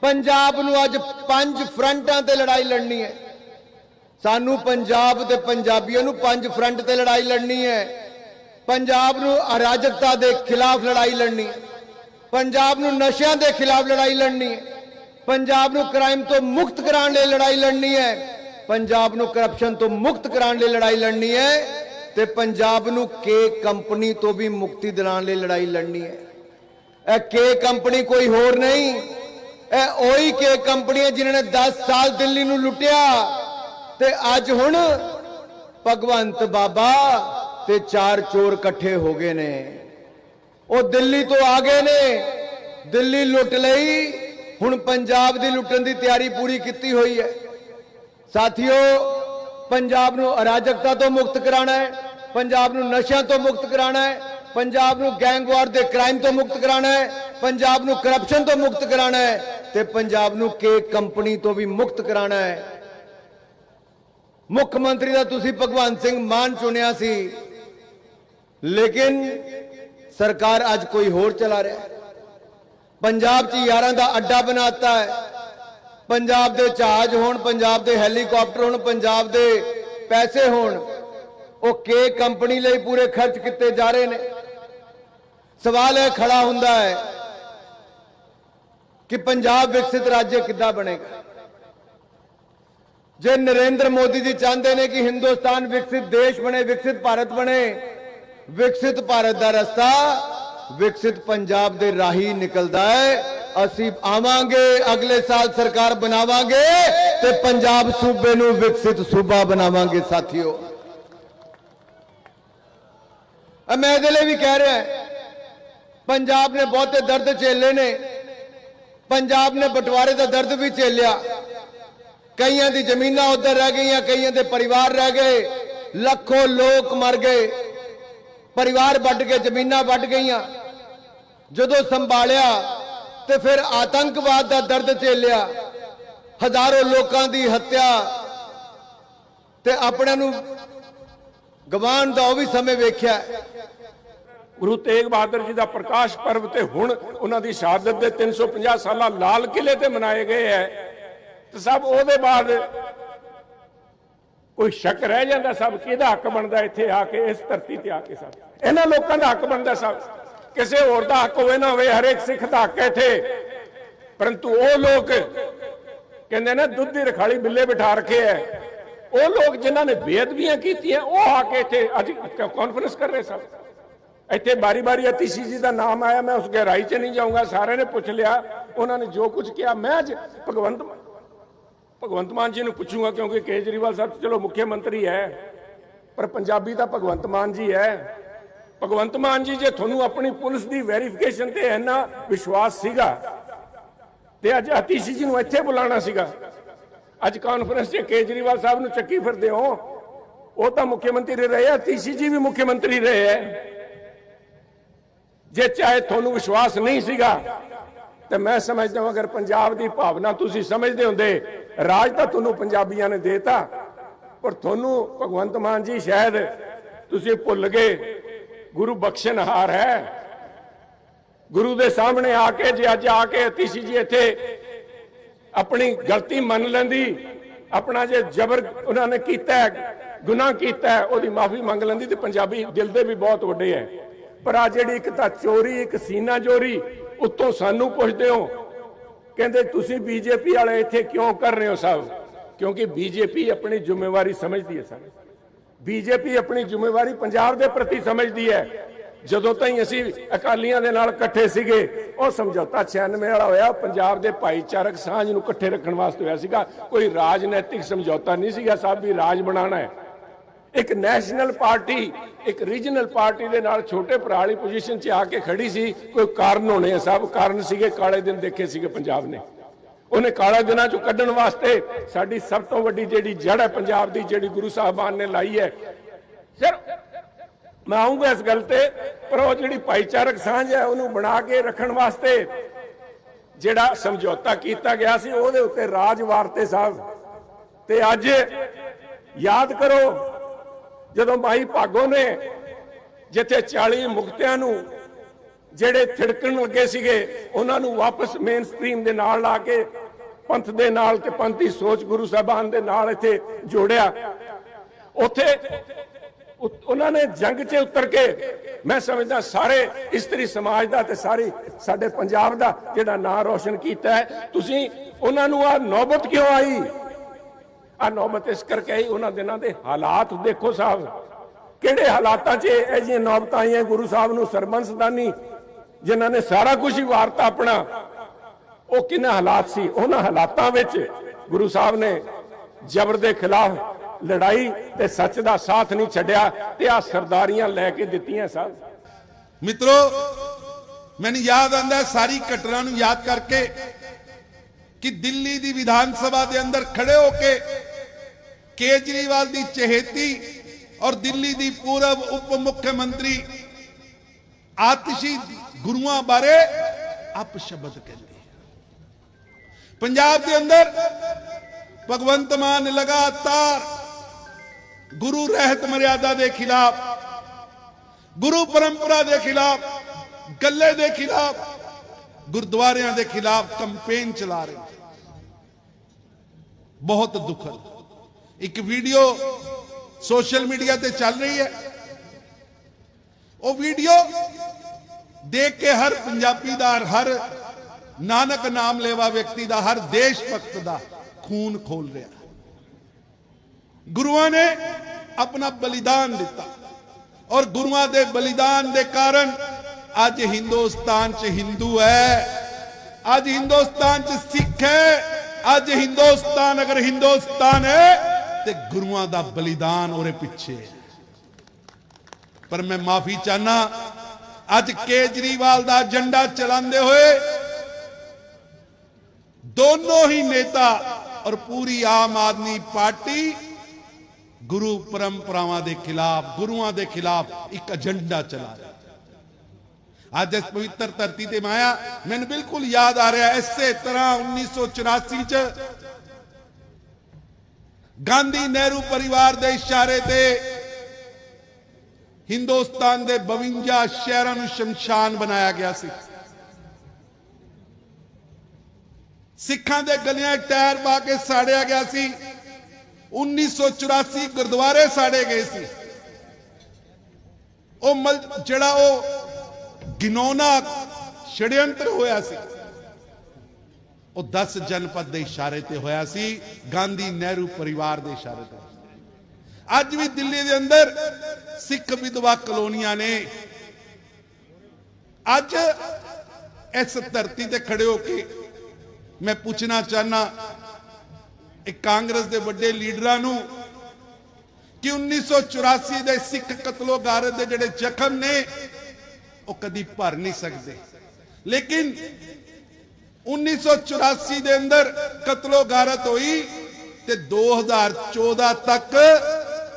ਪੰਜਾਬ ਨੂੰ ਅੱਜ ਪੰਜ ਫਰੰਟਾਂ ਤੇ ਲੜਾਈ ਲੜਨੀ ਹੈ। ਸਾਨੂੰ ਪੰਜਾਬ ਤੇ ਪੰਜਾਬੀਆਂ ਨੂੰ ਪੰਜ ਫਰੰਟ ਤੇ ਲੜਾਈ ਲੜਨੀ ਹੈ। ਪੰਜਾਬ ਨੂੰ ਅਰਾਜਕਤਾ ਦੇ ਖਿਲਾਫ ਲੜਾਈ ਲੜਨੀ ਹੈ। ਪੰਜਾਬ ਨੂੰ ਨਸ਼ਿਆਂ ਦੇ ਖਿਲਾਫ ਲੜਾਈ ਲੜਨੀ ਹੈ। ਪੰਜਾਬ ਨੂੰ ਕ੍ਰਾਈਮ ਤੋਂ ਮੁਕਤ ਕਰਾਉਣ ਲਈ ਲੜਾਈ ਲੜਨੀ ਹੈ। ਪੰਜਾਬ ਨੂੰ ਕਰਪਸ਼ਨ ਤੋਂ ਮੁਕਤ ਕਰਾਉਣ ਲਈ ਲੜਾਈ ਲੜਨੀ ਹੈ ਤੇ ਪੰਜਾਬ ਨੂੰ ਕੇ ਕੰਪਨੀ ਤੋਂ ਵੀ ਮੁਕਤੀ ਦਿਲਾਉਣ ਲਈ ਲੜਾਈ ਲੜਨੀ ਹੈ। ਇਹ ਕੇ ਕੰਪਨੀ ਕੋਈ ਹੋਰ ਨਹੀਂ, ਇਹ ਉਹੀ ਕੇ ਕੰਪਨੀ ਹੈ ਜਿਨ੍ਹਾਂ ਨੇ 10 ਸਾਲ ਦਿੱਲੀ ਨੂੰ ਲੁੱਟਿਆ ਤੇ ਅੱਜ ਹੁਣ ਭਗਵੰਤ ਬਾਬਾ ਤੇ ਚਾਰ ਚੋਰ ਇਕੱਠੇ ਹੋ ਗਏ ਨੇ। ਉਹ ਦਿੱਲੀ ਤੋਂ ਆ ਗਏ ਨੇ, ਦਿੱਲੀ ਲੁੱਟ ਲਈ, ਹੁਣ ਪੰਜਾਬ ਦੀ ਲੁੱਟਣ ਦੀ ਤਿਆਰੀ ਪੂਰੀ ਕੀਤੀ ਹੋਈ ਹੈ। ਸਾਥੀਓ, ਪੰਜਾਬ ਨੂੰ ਅਰਾਜਕਤਾ ਤੋਂ ਮੁਕਤ ਕਰਾਉਣਾ ਹੈ, ਪੰਜਾਬ ਨੂੰ ਨਸ਼ਿਆਂ ਤੋਂ ਮੁਕਤ ਕਰਾਉਣਾ ਹੈ, ਪੰਜਾਬ ਨੂੰ ਗੈਂਗਵਾਰ ਦੇ ਕ੍ਰਾਈਮ ਤੋਂ ਮੁਕਤ ਕਰਾਉਣਾ ਹੈ, ਪੰਜਾਬ ਨੂੰ ਕਰਪਸ਼ਨ ਤੋਂ ਮੁਕਤ ਕਰਾਉਣਾ ਹੈ ਤੇ ਪੰਜਾਬ ਨੂੰ ਕੇ ਕੰਪਨੀ ਤੋਂ ਵੀ ਮੁਕਤ ਕਰਾਉਣਾ ਹੈ। ਮੁੱਖ ਮੰਤਰੀ ਦਾ ਤੁਸੀਂ ਭਗਵੰਤ ਸਿੰਘ ਮਾਨ ਚੁਣਿਆ ਸੀ, ਲੇਕਿਨ ਸਰਕਾਰ ਅੱਜ ਕੋਈ ਹੋਰ ਚਲਾ ਰਿਹਾ ਪੰਜਾਬ 'ਚ ਯਾਰਾਂ ਦਾ ਅੱਡਾ ਬਣਾਤਾ ਹੈ ਪੰਜਾਬ ਦੇ ਜਹਾਜ਼ ਹੋਣ, ਪੰਜਾਬ ਦੇ ਹੈਲੀਕਾਪਟਰ ਹੋਣ, ਪੰਜਾਬ ਦੇ ਪੈਸੇ ਹੋਣ, ਉਹ ਕੇ ਕੰਪਨੀ ਲਈ ਪੂਰੇ ਖਰਚ ਕੀਤੇ ਜਾ ਰਹੇ ਨੇ। ਸਵਾਲ ਇਹ ਖੜਾ ਹੁੰਦਾ ਹੈ ਕਿ ਪੰਜਾਬ ਵਿਕਸਿਤ ਰਾਜ ਕਿੱਦਾਂ ਬਣੇਗਾ? ਜੇ ਨਰਿੰਦਰ ਮੋਦੀ ਜੀ ਚਾਹੁੰਦੇ ਨੇ ਕਿ ਹਿੰਦੁਸਤਾਨ ਵਿਕਸਿਤ ਦੇਸ਼ ਬਣੇ, ਵਿਕਸਿਤ ਭਾਰਤ ਬਣੇ, ਵਿਕਸਿਤ ਭਾਰਤ ਦਾ ਰਸਤਾ ਵਿਕਸਿਤ ਪੰਜਾਬ ਦੇ ਰਾਹੀ ਨਿਕਲਦਾ ਹੈ। ਅਸੀਂ ਆਵਾਂਗੇ, ਅਗਲੇ ਸਾਲ ਸਰਕਾਰ ਬਣਾਵਾਂਗੇ ਤੇ ਪੰਜਾਬ ਸੂਬੇ ਨੂੰ ਵਿਕਸਿਤ ਸੂਬਾ ਬਣਾਵਾਂਗੇ ਸਾਥੀਓ। ਮੈਂ ਇਹਦੇ ਲਈ ਵੀ ਕਹਿ ਰਿਹਾ ਪੰਜਾਬ ਨੇ ਬਹੁਤੇ ਦਰਦ ਝੇਲੇ ਨੇ। ਪੰਜਾਬ ਨੇ ਬਟਵਾਰੇ ਦਾ ਦਰਦ ਵੀ ਝੇਲਿਆ। ਕਈਆਂ ਦੀ ਜ਼ਮੀਨਾਂ ਉਧਰ ਰਹਿ ਗਈਆਂ, ਕਈਆਂ ਦੇ ਪਰਿਵਾਰ ਰਹਿ ਗਏ। ਲੱਖੋਂ ਲੋਕ ਮਰ ਗਏ। ਪਰਿਵਾਰ ਵੱਢ ਕੇ, ਜ਼ਮੀਨਾਂ ਵੱਢ ਗਈਆਂ। ਜਦੋਂ ਸੰਭਾਲਿਆ ਤੇ ਫਿਰ ਆਤੰਕਵਾਦ ਦਾ ਦਰਦ ਝੇਲਿਆ। ਹਜ਼ਾਰਾਂ ਲੋਕਾਂ ਦੀ ਹੱਤਿਆ ਤੇ ਆਪਣਿਆਂ ਨੂੰ ਗਵਾਉਣ ਦਾ ਉਹ ਵੀ ਸਮੇਂ ਵੇਖਿਆ। ਗੁਰੂ ਤੇਗ ਬਹਾਦਰ ਜੀ ਦਾ ਪ੍ਰਕਾਸ਼ ਪਰਵ ਤੇ ਹੁਣ ਉਹਨਾਂ ਦੀ ਸ਼ਹਾਦਤ ਦੇ 350 ਸਾਲਾ ਲਾਲ ਕਿਲੇ ਤੇ ਮਨਾਏ ਗਏ ਹੈ। ਤੇ ਸਭ ਉਹਦੇ ਬਾਅਦ ਕੋਈ ਸ਼ੱਕ ਰਹਿ ਜਾਂਦਾ ਸਭ, ਕਿਹਦਾ ਹੱਕ ਬਣਦਾ ਇੱਥੇ ਆ ਕੇ, ਇਸ ਧਰਤੀ ਤੇ ਆ ਕੇ ਸਭ? ਇਹਨਾਂ ਲੋਕਾਂ ਦਾ ਹੱਕ ਬਣਦਾ ਸਭ। ਕਿਸੇ ਹੋਰ ਦਾ ਹੱਕ ਹੋਵੇ ਨਾ ਹੋਵੇ, ਹਰੇਕ ਸਿੱਖ ਦਾ ਹੱਕ ਹੈ ਇੱਥੇ। ਪਰੰਤੂ ਉਹ ਲੋਕ ਕਹਿੰਦੇ ਨੇ, ਦੁੱਧ ਦੀ ਰਖਾਲੀ ਬਿੱਲੇ ਬਿਠਾ ਰੱਖੇ ਐ। ਉਹ ਲੋਕ ਜਿਨ੍ਹਾਂ ਨੇ ਬੇਅਦਬੀਆਂ ਕੀਤੀਆਂ, ਉਹ ਆ ਕੇ ਇੱਥੇ ਅੱਜ ਕਾਨਫਰੰਸ ਕਰ ਰਹੇ ਸਭ। ਇੱਥੇ ਬਾਰੀ ਬਾਰੀ ਅਤੀਸ਼ੀ ਜੀ ਦਾ ਨਾਮ ਆਇਆ, ਮੈਂ ਉਸ ਗਹਿਰਾਈ 'ਚ ਨਹੀਂ ਜਾਊਂਗਾ, ਸਾਰਿਆਂ ਨੇ ਪੁੱਛ ਲਿਆ। ਉਹਨਾਂ ਨੇ ਜੋ ਕੁਝ ਕਿਹਾ, ਮੈਂ ਅੱਜ ਭਗਵੰਤ ਭਗਵੰਤ ਮਾਨ ਜੀ ਨੂੰ ਪੁੱਛੂੰਗਾ ਕਿਉਂਕਿ ਕੇਜਰੀਵਾਲ ਸਾਹਿਬ ਚਲੋ ਮੁੱਖ ਮੰਤਰੀ ਹੈ, ਪਰ ਪੰਜਾਬੀ ਤਾਂ ਭਗਵੰਤ ਮਾਨ ਜੀ ਹੈ। ਭਗਵੰਤ ਮਾਨ ਜੀ ਜੇ ਤੁਹਾਨੂੰ ਆਪਣੀ ਪੁਲਿਸ ਦੀ ਵੈਰੀਫਿਕੇਸ਼ਨ ਤੇ ਇੰਨਾ ਵਿਸ਼ਵਾਸ ਸੀਗਾ, ਤੇ ਅੱਜ ਅਤੀਸ਼ੀ ਜੀ ਨੂੰ ਇੱਥੇ ਬੁਲਾਉਣਾ ਸੀਗਾ। ਅੱਜ ਕਾਨਫਰੰਸ 'ਚ ਕੇਜਰੀਵਾਲ ਸਾਹਿਬ ਨੂੰ ਚੱਕੀ ਫਿਰਦੇ ਹੋ, ਉਹ ਤਾਂ ਮੁੱਖ ਮੰਤਰੀ ਰਹੇ ਆ, ਅਤੀਸ਼ੀ ਜੀ ਵੀ ਮੁੱਖ ਮੰਤਰੀ ਰਹੇ ਹੈ। ਜੇ ਚਾਹੇ ਤੁਹਾਨੂੰ ਵਿਸ਼ਵਾਸ ਨਹੀਂ ਸੀਗਾ ਤੇ ਮੈਂ ਸਮਝਦਾ ਹਾਂ, ਅਗਰ ਪੰਜਾਬ ਦੀ ਭਾਵਨਾ ਤੁਸੀਂ ਸਮਝਦੇ ਹੁੰਦੇ, ਰਾਜ ਤਾਂ ਤੁਹਾਨੂੰ ਪੰਜਾਬੀਆਂ ਨੇ ਦੇਤਾ, ਪਰ ਤੁਹਾਨੂੰ ਭਗਵੰਤ ਮਾਨ ਜੀ ਸ਼ਾਇਦ ਤੁਸੀਂ ਭੁੱਲ ਗਏ, ਗੁਰੂ ਬਖਸ਼ਣਹਾਰ ਹੈ। ਗੁਰੂ ਦੇ ਸਾਹਮਣੇ ਆ ਕੇ, ਜੇ ਅੱਜ ਆ ਕੇ ਅਤੀਸ਼ੀ ਜੀ ਇੱਥੇ ਆਪਣੀ ਗਲਤੀ ਮੰਨ ਲੈਂਦੀ, ਆਪਣਾ ਜੇ ਜ਼ਬਰ ਉਹਨਾਂ ਨੇ ਕੀਤਾ ਗੁਨਾਹ ਕੀਤਾ ਉਹਦੀ ਮਾਫੀ ਮੰਗ ਲੈਂਦੀ, ਤੇ ਪੰਜਾਬੀ ਦਿਲ ਦੇ ਵੀ ਬਹੁਤ ਵੱਡੇ ਹੈ। ਪਰ ਆ ਜਿਹੜੀ ਇੱਕ ਤਾਂ ਚੋਰੀ, ਇੱਕ ਸੀਨਾ ਚੋਰੀ ਉੱਤੋਂ ਸਾਨੂੰ ਪੁੱਛਦੇ ਹੋ। ਕਹਿੰਦੇ, ਤੁਸੀਂ ਬੀਜੇਪੀ ਵਾਲੇ ਇੱਥੇ ਕਿਉਂ ਕਰ ਰਹੇ ਹੋ ਸਾਹਿਬ? ਕਿਉਂਕਿ ਬੀਜੇਪੀ ਆਪਣੀ ਜ਼ਿੰਮੇਵਾਰੀ ਸਮਝਦੀ ਹੈ ਸਰ। ਬੀਜੇਪੀ ਆਪਣੀ ਜ਼ਿੰਮੇਵਾਰੀ ਪੰਜਾਬ ਦੇ ਪ੍ਰਤੀ ਸਮਝਦੀ ਹੈ। ਜਦੋਂ ਤਾਈਂ ਅਸੀਂ ਅਕਾਲੀਆਂ ਦੇ ਨਾਲ ਇਕੱਠੇ ਸੀਗੇ, ਉਹ ਸਮਝੌਤਾ 96 ਵਾਲਾ ਹੋਇਆ। ਪੰਜਾਬ ਦੇ ਭਾਈਚਾਰਕ ਸਾਂਝ ਨੂੰ ਇਕੱਠੇ ਰੱਖਣ ਵਾਸਤੇ ਹੋਇਆ ਸੀਗਾ। ਕੋਈ ਰਾਜਨੀਤਿਕ ਸਮਝੌਤਾ ਨਹੀਂ ਸੀਗਾ। ਸਾਹਿਬ ਵੀ ਰਾਜ ਬਣਾਉਣਾ ਹੈ। ਇੱਕ ਨੈਸ਼ਨਲ ਪਾਰਟੀ, ਇੱਕ ਰੀਜਨਲ ਪਾਰਟੀ ਦੇ ਨਾਲ ਛੋਟੇ ਭਰਾ ਵਾਲੀ ਪੋਜੀਸ਼ਨ 'ਚ ਆ ਕੇ ਖੜੀ ਸੀ। ਕੋਈ ਕਾਰਨ ਹੋਣੇ ਆ ਸਭ। ਕਾਰਨ ਸੀਗੇ, ਕਾਲੇ ਦਿਨ ਦੇਖੇ ਸੀਗੇ ਪੰਜਾਬ ਨੇ। ਉਹਨੇ ਕਾਲਾ ਦਿਨਾਂ ਚੋਂ ਕੱਢਣ ਵਾਸਤੇ ਸਾਡੀ ਸਭ ਤੋਂ ਵੱਡੀ ਜਿਹੜੀ ਜੜ ਹੈ ਪੰਜਾਬ ਦੀ, ਜਿਹੜੀ ਗੁਰੂ ਸਾਹਿਬਾਨ ਨੇ ਲਾਈ ਹੈ। ਸਰ, ਮੈਂ ਆਉਂਗਾ ਇਸ ਗੱਲ ਤੇ, ਪਰ ਉਹ ਜਿਹੜੀ ਭਾਈਚਾਰਕ ਸਾਂਝ ਹੈ, ਉਹਨੂੰ ਬਣਾ ਕੇ ਰੱਖਣ ਵਾਸਤੇ ਜਿਹੜਾ ਸਮਝੌਤਾ ਕੀਤਾ ਗਿਆ ਸੀ, ਉਹਦੇ ਉੱਤੇ ਰਾਜ ਵਾਰਤੇ ਸਾਹਿਬ। ਤੇ ਅੱਜ ਯਾਦ ਕਰੋ ਜਦੋਂ ਮਾਈ ਭਾਗੋ ਨੇ ਜਿੱਥੇ 40 ਮੁਕਤਿਆਂ ਨੂੰ ਜਿਹੜੇ ਥਿੜਕਣ ਲੱਗੇ ਸੀਗੇ, ਉਹਨਾਂ ਨੂੰ ਵਾਪਸ ਮੇਨ ਸਟ੍ਰੀਮ ਦੇ ਨਾਲ ਲਾ ਕੇ, ਪੰਥ ਦੇ ਨਾਲ ਤੇ ਪੰਥੀ ਸੋਚ ਗੁਰੂ ਸਾਹਿਬਾਨ ਦੇ ਨਾਲ ਇੱਥੇ ਜੋੜਿਆ। ਉੱਥੇ ਉਹਨਾਂ ਨੇ ਜੰਗ 'ਚ ਉਤਰ ਕੇ, ਮੈਂ ਸਮਝਦਾ ਸਾਰੇ ਇਸਤਰੀ ਸਮਾਜ ਦਾ ਤੇ ਸਾਰੀ ਸਾਡੇ ਪੰਜਾਬ ਦਾ ਜਿਹੜਾ ਨਾਂ ਰੋਸ਼ਨ ਕੀਤਾ ਹੈ, ਤੁਸੀਂ ਉਹਨਾਂ ਨੂੰ ਆ ਨੌਬਤ ਕਿਉਂ ਆਈ? ਆ ਨੌਬਤ ਇਸ ਕਰਕੇ ਆਈ ਉਹਨਾਂ ਦਿਨਾਂ ਦੇ ਹਾਲਾਤ ਦੇਖੋ ਸਾਹਿਬ। ਕਿਹੜੇ ਹਾਲਾਤਾਂ 'ਚ ਇਹ ਜਿਹੀਆਂ ਨੌਬਤਾਂ ਆਈਆਂ, ਗੁਰੂ ਸਾਹਿਬ ਨੂੰ ਸਰਬੰਸਦਾਨੀ, ਜਿਨ੍ਹਾਂ ਨੇ ਸਾਰਾ ਕੁਝ ਹੀ ਵਾਰਤਾ ਆਪਣਾ, ਉਹ ਕਿੰਨਾ ਹਾਲਾਤ ਸੀ? ਉਹਨਾਂ ਹਾਲਾਤਾਂ ਵਿੱਚ ਗੁਰੂ ਸਾਹਿਬ ਨੇ ਜ਼ਬਰ ਦੇ ਖਿਲਾਫ ਲੜਾਈ ਤੇ ਸੱਚ ਦਾ ਸਾਥ ਨਹੀਂ ਛੱਡਿਆ ਤੇ ਆ ਸਰਦਾਰੀਆਂ ਲੈ ਕੇ ਦਿੱਤੀਆਂ ਸਾਹਿਬ ਮਿੱਤਰੋ, ਮੈਨੂੰ ਯਾਦ ਆਂਦਾ ਸਾਰੀ ਘਟਨਾ ਨੂੰ ਯਾਦ ਕਰਕੇ ਕਿ ਦਿੱਲੀ ਦੀ ਵਿਧਾਨ ਸਭਾ ਦੇ ਅੰਦਰ ਖੜੇ ਹੋ ਕੇ ਕੇਜਰੀਵਾਲ ਦੀ ਚਹੇਤੀ ਔਰ ਦਿੱਲੀ ਦੀ ਪੂਰਬ ਉਪ ਮੁੱਖ ਮੰਤਰੀ ਆਤਿਸ਼ੀ ਗੁਰੂਆਂ ਬਾਰੇ ਅਪਸ਼ਬਦ ਸ਼ਬਦ ਕਹਿੰਦੇ ਪੰਜਾਬ ਦੇ ਅੰਦਰ ਭਗਵੰਤ ਮਾਨ ਲਗਾਤਾਰ ਗੁਰੂ ਰਹਿਤ ਮਰਿਆਦਾ ਦੇ ਖਿਲਾਫ, ਗੁਰੂ ਪਰੰਪਰਾ ਦੇ ਖਿਲਾਫ, ਗੱਲੇ ਦੇ ਖਿਲਾਫ, ਗੁਰਦੁਆਰਿਆਂ ਦੇ ਖਿਲਾਫ ਕੈਂਪੇਨ ਚਲਾ ਰਹੇ ਬਹੁਤ ਦੁਖਦ ਇੱਕ ਵੀਡੀਓ ਸੋਸ਼ਲ ਮੀਡੀਆ ਤੇ ਚੱਲ ਰਹੀ ਹੈ। ਉਹ ਵੀਡੀਓ ਦੇਖ ਕੇ ਹਰ ਪੰਜਾਬੀ ਦਾ, ਹਰ ਨਾਨਕ ਨਾਮ ਲੈਵਾ ਵਿਅਕਤੀ ਦਾ, ਹਰ ਦੇਸ਼ ਭਗਤ ਦਾ ਖੂਨ ਖੋਲ ਰਿਹਾ। ਗੁਰੂਆਂ ਨੇ ਆਪਣਾ ਬਲੀਦਾਨ ਦਿੱਤਾ ਔਰ ਗੁਰੂਆਂ ਦੇ ਬਲੀਦਾਨ ਦੇ ਕਾਰਨ ਅੱਜ ਹਿੰਦੁਸਤਾਨ 'ਚ ਹਿੰਦੂ ਹੈ। ਅੱਜ ਹਿੰਦੁਸਤਾਨ 'ਚ ਸਿੱਖ ਹੈ। ਅੱਜ ਹਿੰਦੁਸਤਾਨ ਅਗਰ ਹਿੰਦੁਸਤਾਨ ਹੈ ਤੇ ਗੁਰੂਆਂ ਦਾ ਬਲੀਦਾਨ ਉਹਦੇ ਪਿੱਛੇ ਹੈ। ਪਰ ਮੈਂ ਮਾਫੀ ਚਾਹਨਾ, ਅੱਜ ਕੇਜਰੀਵਾਲ ਦਾ ਏਜੰਡਾ ਚਲਾਉਂਦੇ ਹੋਏ ਦੋਨੋਂ ਹੀ ਨੇਤਾ ਔਰ ਪੂਰੀ ਆਮ ਆਦਮੀ ਪਾਰਟੀ ਗੁਰੂ ਪਰੰਪਰਾਵਾਂ ਦੇ ਖਿਲਾਫ, ਗੁਰੂਆਂ ਦੇ ਖਿਲਾਫ ਇੱਕ ਏਜੰਡਾ ਚਲਾ ਰਿਹਾ ਅੱਜ ਇਸ ਪਵਿੱਤਰ ਧਰਤੀ ਤੇ ਮਾਇਆ ਮੈਨੂੰ ਬਿਲਕੁਲ ਯਾਦ ਆ ਰਿਹਾ, ਇਸੇ ਤਰ੍ਹਾਂ 1984 ਚ ਗਾਂਧੀ ਨਹਿਰੂ ਪਰਿਵਾਰ ਦੇ ਇਸ਼ਾਰੇ ਤੇ ਹਿੰਦੁਸਤਾਨ ਦੇ 52 ਸ਼ਹਿਰਾਂ ਨੂੰ ਸ਼ਮਸ਼ਾਨ ਬਣਾਇਆ ਗਿਆ ਸੀ। ਸਿੱਖਾਂ ਦੇ ਗਲੀਆਂ 'ਚ ਟਾਇਰ ਪਾ ਕੇ ਸਾੜਿਆ ਗਿਆ ਸੀ। 1984 ਗੁਰਦੁਆਰੇ ਸਾੜੇ ਗਏ ਸੀ। ਉਹ ਜਿਹੜਾ ਉਹ ਗਿਨੋਨਾ ਛੜਯੰਤਰ ਹੋਇਆ ਸੀ। ਉਹ 10 ਜਨਪਦ ਦੇ ਇਸ਼ਾਰੇ ਤੇ ਹੋਇਆ ਸੀ, ਗਾਂਧੀ ਨਹਿਰੂ ਪਰਿਵਾਰ ਦੇ ਇਸ਼ਾਰੇ ਤੇ। ਅੱਜ ਵੀ ਦਿੱਲੀ ਦੇ ਅੰਦਰ ਸਿੱਖ ਵਿਧਵਾ ਕਲੋਨੀਆਂ ਨੇ ਅੱਜ ਇਸ ਧਰਤੀ ਤੇ ਖੜੇ ਹੋ ਕੇ ਮੈਂ ਪੁੱਛਣਾ ਚਾਹਨਾ ਇਹ ਕਾਂਗਰਸ ਦੇ ਵੱਡੇ ਲੀਡਰਾਂ ਨੂੰ ਕਿ 1984 ਦੇ ਸਿੱਖ ਕਤਲੋਗਾਰ ਦੇ ਜਿਹੜੇ ਜ਼ਖਮ ਨੇ, ਉਹ ਕਦੀ ਭਰ ਨਹੀਂ ਸਕਦੇ। ਲੇਕਿਨ 1984 ਦੇ ਅੰਦਰ ਕਤਲੋ ਗਾਰਤ ਹੋਈ ਤੇ 2014 ਤੱਕ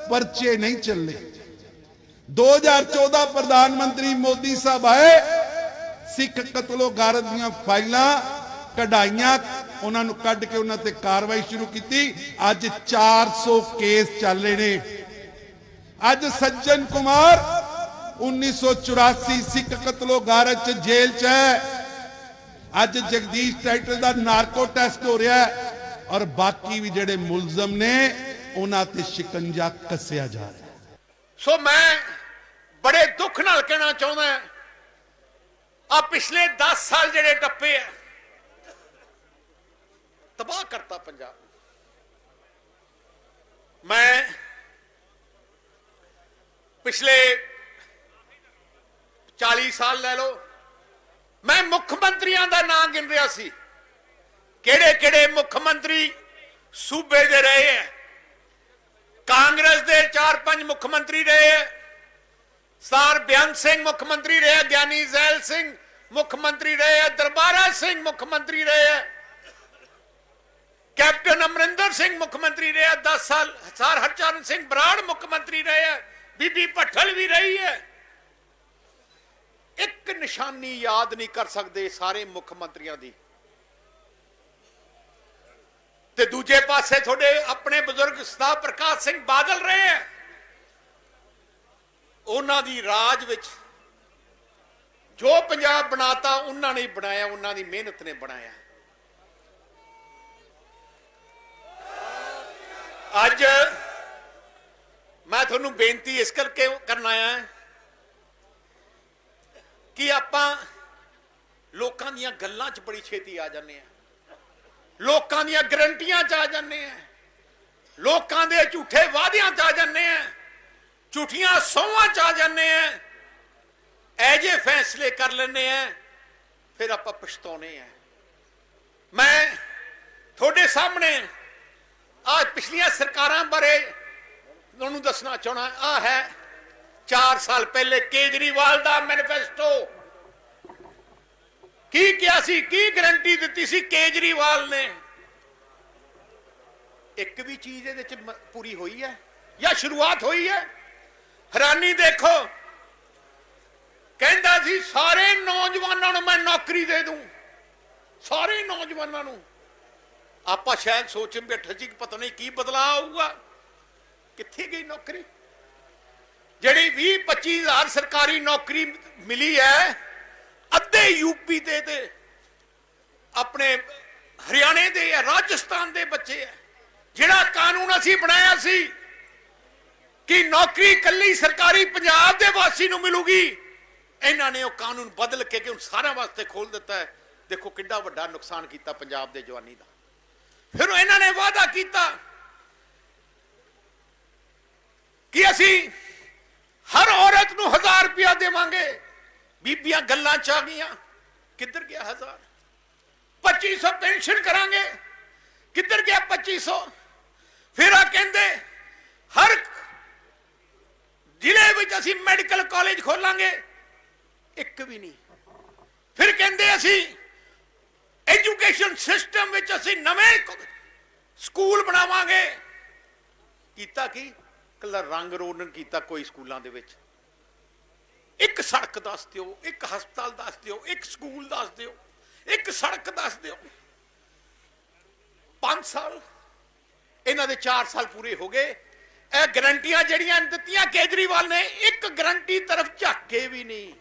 ਪਰਚੇ ਨਹੀਂ ਚੱਲੇ। 2014 ਪ੍ਰਧਾਨ ਮੰਤਰੀ ਮੋਦੀ ਸਾਹਿਬ ਆਏ, ਸਿੱਖ ਕਤਲੋ ਗਾਰਤ ਦੀਆਂ ਫਾਈਲਾਂ ਕਢਾਈਆਂ, ਉਹਨਾਂ ਨੂੰ ਕੱਢ ਕੇ ਉਹਨਾਂ ਤੇ ਕਾਰਵਾਈ ਸ਼ੁਰੂ ਕੀਤੀ। ਅੱਜ 400 ਕੇਸ ਚੱਲ ਰਹੇ ਨੇ। ਅੱਜ ਸੱਜਣ ਕੁਮਾਰ 1984 ਸਿੱਖ ਕਤਲੋ ਗਾਰਤ ਚ ਜੇਲ੍ਹ ਚ ਹੈ। ਅੱਜ ਜਗਦੀਸ਼ ਟਾਈਟਲ ਦਾ ਨਾਰਕੋ ਟੈਸਟ ਹੋ ਰਿਹਾ ਹੈ ਔਰ ਬਾਕੀ ਵੀ ਜਿਹੜੇ ਮੁਲਜ਼ਮ ਨੇ, ਉਹਨਾਂ ਤੇ ਸ਼ਿਕੰਜਾ ਕੱਸਿਆ ਜਾ ਰਿਹਾ ਸੋ ਮੈਂ ਬੜੇ ਦੁੱਖ ਨਾਲ ਕਹਿਣਾ ਚਾਹੁੰਦਾ ਆ ਪਿਛਲੇ 10 ਸਾਲ ਜਿਹੜੇ ਟੱਪੇ ਆ, ਤਬਾਹ ਕਰਤਾ ਪੰਜਾਬ ਮੈਂ ਪਿਛਲੇ 40 ਸਾਲ ਲੈ ਲਓ ਮੈਂ ਮੁੱਖ ਮੰਤਰੀਆਂ ਦਾ ਨਾਂ ਗਿਣ ਰਿਹਾ ਸੀ। ਕਿਹੜੇ ਕਿਹੜੇ ਮੁੱਖ ਮੰਤਰੀ ਸੂਬੇ ਦੇ ਰਹੇ ਆ ਕਾਂਗਰਸ ਦੇ 4-5 ਮੁੱਖ ਮੰਤਰੀ ਰਹੇ ਹੈ ਸਰ ਬਿਆਨ ਸਿੰਘ ਮੁੱਖ ਮੰਤਰੀ ਰਹੇ ਗਿਆਨੀ ਜ਼ੈਲ ਸਿੰਘ ਮੁੱਖ ਮੰਤਰੀ ਰਹੇ ਹੈ ਦਰਬਾਰਾ ਸਿੰਘ ਮੁੱਖ ਮੰਤਰੀ ਰਹੇ ਹੈ ਕੈਪਟਨ ਅਮਰਿੰਦਰ ਸਿੰਘ ਮੁੱਖ ਮੰਤਰੀ ਰਹੇ 10 ਸਾਲ ਸਰ ਹਰਚਰਨ ਸਿੰਘ ਬਰਾੜ ਮੁੱਖ ਮੰਤਰੀ ਰਹੇ ਹੈ ਬੀਬੀ ਭੱਠਲ ਵੀ ਰਹੀ ਹੈ ਨਿਸ਼ਾਨੀ ਯਾਦ ਨਹੀਂ ਕਰ ਸਕਦੇ ਸਾਰੇ ਮੁੱਖ ਮੰਤਰੀਆਂ ਦੀ। ਤੇ ਦੂਜੇ ਪਾਸੇ ਤੁਹਾਡੇ ਆਪਣੇ ਬਜ਼ੁਰਗ ਸਦਾ ਪ੍ਰਕਾਸ਼ ਸਿੰਘ ਬਾਦਲ ਰਹੇ ਹੈ। ਉਹਨਾਂ ਦੀ ਰਾਜ ਵਿੱਚ ਜੋ ਪੰਜਾਬ ਬਣਾਤਾ, ਉਹਨਾਂ ਨੇ ਬਣਾਇਆ, ਉਹਨਾਂ ਦੀ ਮਿਹਨਤ ਨੇ ਬਣਾਇਆ। ਅੱਜ ਮੈਂ ਤੁਹਾਨੂੰ ਬੇਨਤੀ ਇਸ ਕਰਕੇ ਕਰਨ ਆਇਆ ਹਾਂ ਕਿ ਆਪਾਂ ਲੋਕਾਂ ਦੀਆਂ ਗੱਲਾਂ 'ਚ ਬੜੀ ਛੇਤੀ ਆ ਜਾਂਦੇ ਆ। ਲੋਕਾਂ ਦੀਆਂ ਗਰੰਟੀਆਂ 'ਚ ਆ ਜਾਂਦੇ ਆ। ਲੋਕਾਂ ਦੇ ਝੂਠੇ ਵਾਅਦਿਆਂ 'ਚ ਆ ਜਾਂਦੇ ਆ। ਝੂਠੀਆਂ ਸੌਹਾਂ 'ਚ ਆ ਜਾਂਦੇ ਆ। ਐ ਜੇ ਫੈਸਲੇ ਕਰ ਲੈਂਦੇ ਆ, ਫਿਰ ਆਪਾਂ ਪਛਤਾਉਨੇ ਆ। ਮੈਂ ਤੁਹਾਡੇ ਸਾਹਮਣੇ ਆ ਪਿਛਲੀਆਂ ਸਰਕਾਰਾਂ ਬਾਰੇ ਤੁਹਾਨੂੰ ਦੱਸਣਾ ਚਾਹਣਾ ਆ ਹੈ 4 ਸਾਲ ਪਹਿਲੇ ਕੇਜਰੀਵਾਲ ਦਾ ਮੈਨੀਫੈਸਟੋ। ਕੀ ਕਿਹਾ ਸੀ? ਕੀ ਗਰੰਟੀ ਦਿੱਤੀ ਸੀ ਕੇਜਰੀਵਾਲ ਨੇ? ਇੱਕ ਵੀ ਚੀਜ਼ ਇਹਦੇ ਚ ਪੂਰੀ ਹੋਈ ਹੈ ਜਾਂ ਸ਼ੁਰੂਆਤ ਹੋਈ ਹੈ? ਹੈਰਾਨੀ ਦੇਖੋ। ਕਹਿੰਦਾ ਸੀ, ਸਾਰੇ ਨੌਜਵਾਨਾਂ ਨੂੰ ਮੈਂ ਨੌਕਰੀ ਦੇ ਦੂੰ। ਸਾਰੇ ਨੌਜਵਾਨਾਂ ਨੂੰ। ਆਪਾਂ ਸ਼ਾਇਦ ਸੋਚਣ ਬੈਠੇ ਸੀ ਕਿ ਪਤਾ ਨਹੀਂ ਕੀ ਬਦਲਾਅ ਆਊਗਾ। ਕਿੱਥੇ ਗਈ ਨੌਕਰੀ? ਜਿਹੜੀ 20 25000 ਸਰਕਾਰੀ ਨੌਕਰੀ ਮਿਲੀ ਹੈ, ਅੱਧੇ ਯੂਪੀ ਦੇ ਤੇ ਆਪਣੇ ਹਰਿਆਣੇ ਦੇ ਆ ਰਾਜਸਥਾਨ ਦੇ ਬੱਚੇ ਹੈ। ਜਿਹੜਾ ਕਾਨੂੰਨ ਅਸੀਂ ਬਣਾਇਆ ਸੀ ਕਿ ਨੌਕਰੀ ਕੱਲੀ ਸਰਕਾਰੀ ਪੰਜਾਬ ਦੇ ਵਾਸੀ ਨੂੰ ਮਿਲੂਗੀ, ਇਹਨਾਂ ਨੇ ਉਹ ਕਾਨੂੰਨ ਬਦਲ ਕੇ ਕਿ ਹੁਣ ਸਾਰਿਆਂ ਵਾਸਤੇ ਖੋਲ ਦਿੱਤਾ ਹੈ। ਦੇਖੋ ਕਿੰਨਾ ਵੱਡਾ ਨੁਕਸਾਨ ਕੀਤਾ ਪੰਜਾਬ ਦੇ ਜਵਾਨੀ ਦਾ। ਫਿਰ ਇਹਨਾਂ ਨੇ ਵਾਅਦਾ ਕੀਤਾ ਕਿ ਅਸੀਂ ਹਰ ਔਰਤ ਨੂੰ 1000 ਰੁਪਇਆ ਦੇਵਾਂਗੇ। ਬੀਬੀਆਂ ਗੱਲਾਂ ਚ ਆ ਗਈਆਂ। ਕਿੱਧਰ ਗਿਆ 1000 2500 ਪੈਨਸ਼ਨ ਕਰਾਂਗੇ। ਕਿੱਧਰ ਗਿਆ 2500 ਫਿਰ ਆ ਕਹਿੰਦੇ, ਹਰ ਜ਼ਿਲ੍ਹੇ ਵਿੱਚ ਅਸੀਂ ਮੈਡੀਕਲ ਕਾਲਜ ਖੋਲਾਂਗੇ। ਇੱਕ ਵੀ ਨਹੀਂ। ਫਿਰ ਕਹਿੰਦੇ ਅਸੀਂ, ਐਜੂਕੇਸ਼ਨ ਸਿਸਟਮ ਵਿੱਚ ਅਸੀਂ ਨਵੇਂ ਸਕੂਲ ਬਣਾਵਾਂਗੇ। ਕੀਤਾ ਕੀ? ਕੱਲਾ ਰੰਗ ਰੋਗਨ ਕੀਤਾ ਕੋਈ ਸਕੂਲਾਂ ਦੇ ਵਿੱਚ। ਇੱਕ ਸੜਕ ਦੱਸ ਦਿਓ, ਇੱਕ ਹਸਪਤਾਲ ਦੱਸ ਦਿਓ, ਇੱਕ ਸਕੂਲ ਦੱਸ ਦਿਓ, ਇੱਕ ਸੜਕ ਦੱਸ ਦਿਓ। 5 ਸਾਲ, ਇਹਨਾਂ ਦੇ 4 ਸਾਲ ਪੂਰੇ ਹੋ ਗਏ। ਇਹ ਗਰੰਟੀਆਂ ਜਿਹੜੀਆਂ ਦਿੱਤੀਆਂ ਕੇਜਰੀਵਾਲ ਨੇ, ਇੱਕ ਗਰੰਟੀ ਤਰਫ ਝਾਕੇ ਵੀ ਨਹੀਂ।